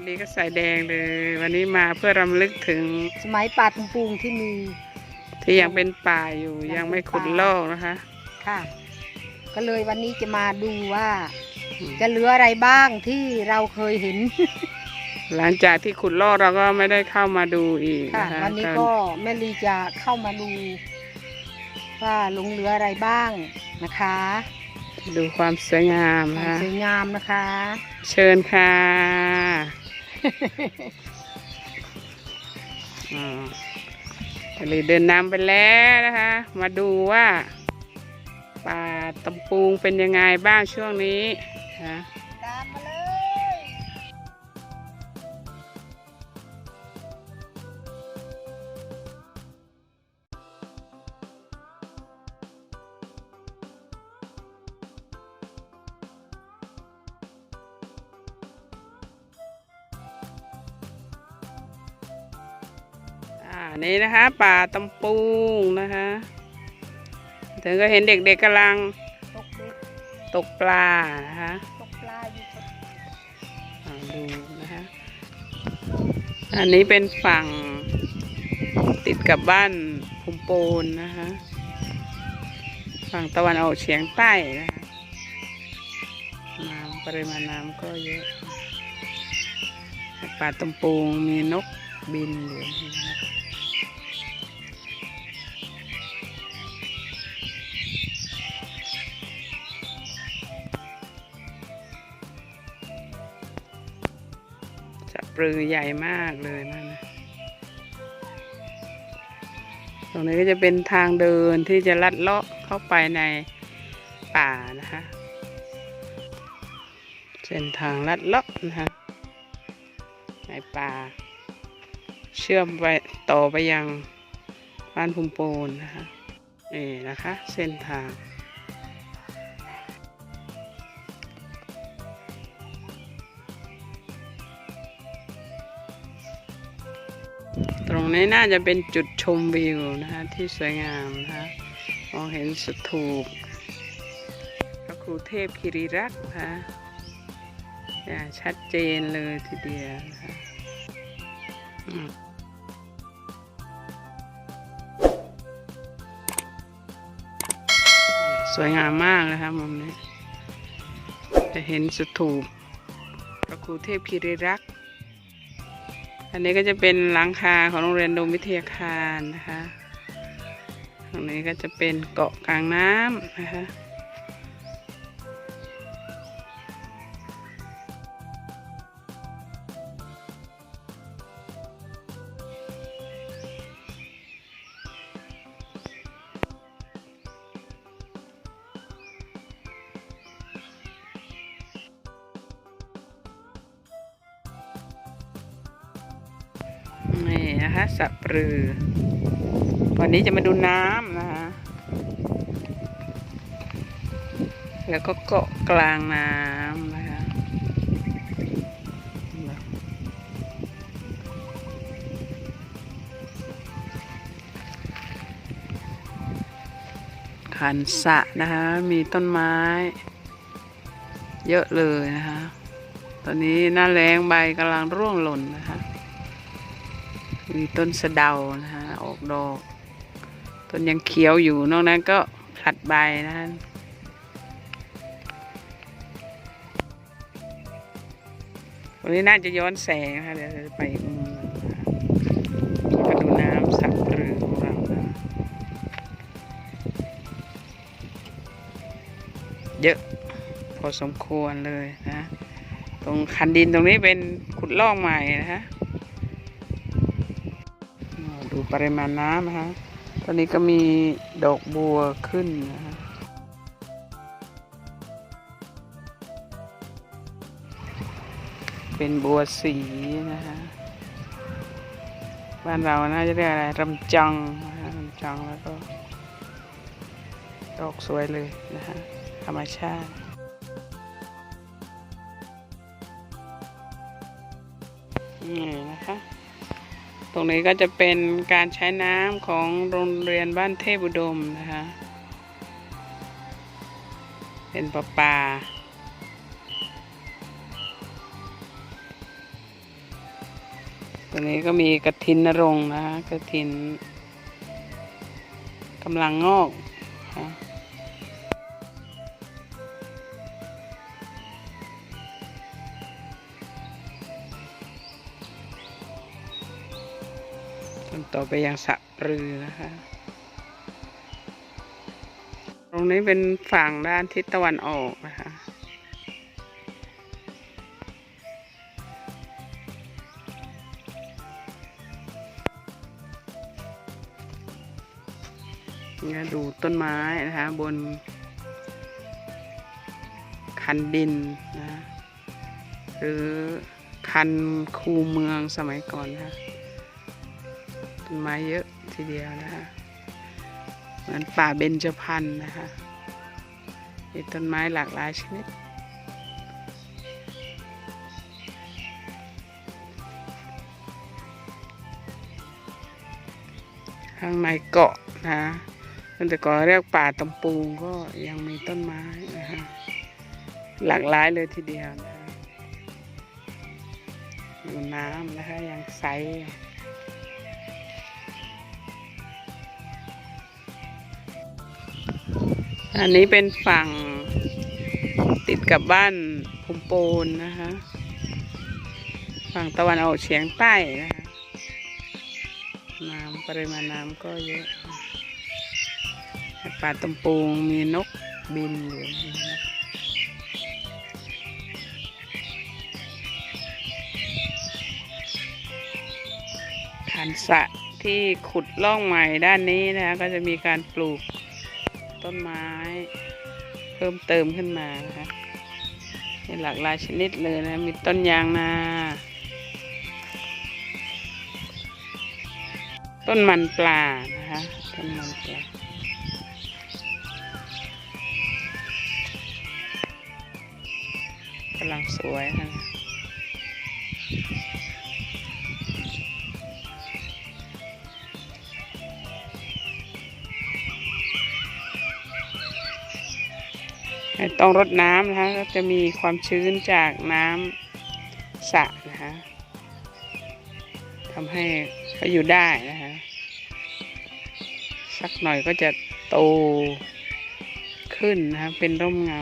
วันนี้ก็ใส่แดงเลย วันนี้มาเพื่อรำลึกถึงสมัยป่าตุงปูงที่มี ที่ยังเป็นป่าอยู่ยังไม่ขุดลอกนะคะ ค่ะ ก็เลยวันนี้จะมาดูว่าอืมจะเหลืออะไรบ้างที่เราเคยเห็น หลังจากที่ขุดลอกเราก็ไม่ได้เข้ามาดูอีกค่ะนะคะวันนี้ก็แม่ลีจะเข้ามาดู ว่าหลงเหลืออะไรบ้างนะคะดูความสวยงามคนะวามคะสวยงามนะคะ เชิญค่ะ ทะเลยเดินนำไปแล้วนะคะ มาดูว่าป่าตำปูงเป็นยังไงบ้างช่วงนี้นะตามมาเลย นี่นะคะ ป่าตำปูงนะคะถึงก็เห็นเด็กๆกำลังตกเบ็ดตกปลานะคะตกปลาอยู่ตกอ่าดูนะคะอันนี้เป็นฝั่งติดกับบ้านภูมิโปนนะคะฝั่งตะวันออกเฉียงใต้นะคะน้ำปริมาณน้ำก็เยอะป่าตำปูงมีนกบินอยู่นะคะ จะปลือใหญ่มากเลยนั่นะตรงนี้ก็จะเป็นทางเดินที่จะลัดเลาะเข้าไปในป่านะคะเส้นทางลัดเลาะนะคะในป่า เชื่อมไปต่อไปยังบ้านภูมิโปนนะคะนี่นะคะ เส้นทาง ตรงนี้น่าจะเป็นจุดชมวิวนะคะที่สวยงามนะคะมองเห็นสถูปพระครูเทพคิริรักษ์นะคะอย่างชัดเจนเลยทีเดียวนะคะสวยงามมากนะคะมุมนี้ จะเห็นสถูปพระครูเทพคิริรักษ์ อันนี้ก็จะเป็นหลังคาของโรงเรียนโดมวิทยาคารนะคะ ตรงนี้ก็จะเป็นเกาะกลางน้ำนะคะ นี่นะคะสะปรือ วันนี้จะมาดูน้ำนะคะ แล้วก็เกาะกลางน้ำนะคะขันสะนะคะ มีต้นไม้ เยอะเลยนะคะ ตอนนี้หน้าแรงใบกำลังร่วงหล่นนะคะ มีต้นสะเดานะฮะออกดอก ต้นยังเขียวอยู่นอกนั้นก็ผลัดใบนะฮะวันนี้น่าจะย้อนแสงนะคะเดี๋ยวจะไปมุมหนึงนะดูน้ำสักปรือของเรานะเยอะพอสมควรเลยนะ ตรงคันดินตรงนี้เป็นขุดลอกใหม่นะคะ ดูปริมาณน้ำนะคะ ตอนนี้ก็มีดอกบัวขึ้นนะคะเป็นบัวสีนะคะบ้านเราน่าจะเรียกอะไรรำจังนะคะรำจังแล้วก็ดอกสวยเลยนะคะธรรมชาตินี่นะคะ ตรงนี้ก็จะเป็นการใช้น้ำของโรงเรียนบ้านเทพอุดมนะคะ เป็นประปาตัวนี้ก็มีกระถินนรงนะคะกระถินกำลังงอกนะ นต่อไปยังสะรือนะคะ ตรงนี้เป็นฝั่งด้านทิศตะวันออกนะคะ เนี่ยดูต้นไม้นะคะ บน คันดินนะ หรือคันคูเมืองสมัยก่อนนะคะ นไม้เยอะทีเดียวนะคะเหมือนป่าเบญจพรรณนะคะมีต้นไม้หลากหลายชนิดข้างในเกาะนะตั้งแต่ก่อนเรียกป่าตำปูงก็ยังมีต้นไม้นะคะหลากหลายเลยทีเดียวนะคะดูน้ำนะคะยังใส อันนี้เป็นฝั่งติดกับบ้านพุมโปนนะคะ ฝั่งตะวันออกเฉียงใต้นะคะน้ำปริมาณน้ำก็เยอะป่าตำปูงมีนกบินอยู่นะคะฐานสะที่ขุดล่องใหม่ด้านนี้นะคะก็จะมีการปลูก ต้นไม้ เพิ่มเติมขึ้นมานะคะมีหลากหลายชนิดเลยนะ มีต้นยางนา ต้นมันปลานะคะ ต้นมันปลากำลังสวยค่ะ ต้องรดน้ำนะคะก็จะมีความชื้นจากน้ำสระนะคะทำให้เขาอยู่ได้นะคะสักหน่อยก็จะโตขึ้นนะคะเป็นร่มเงา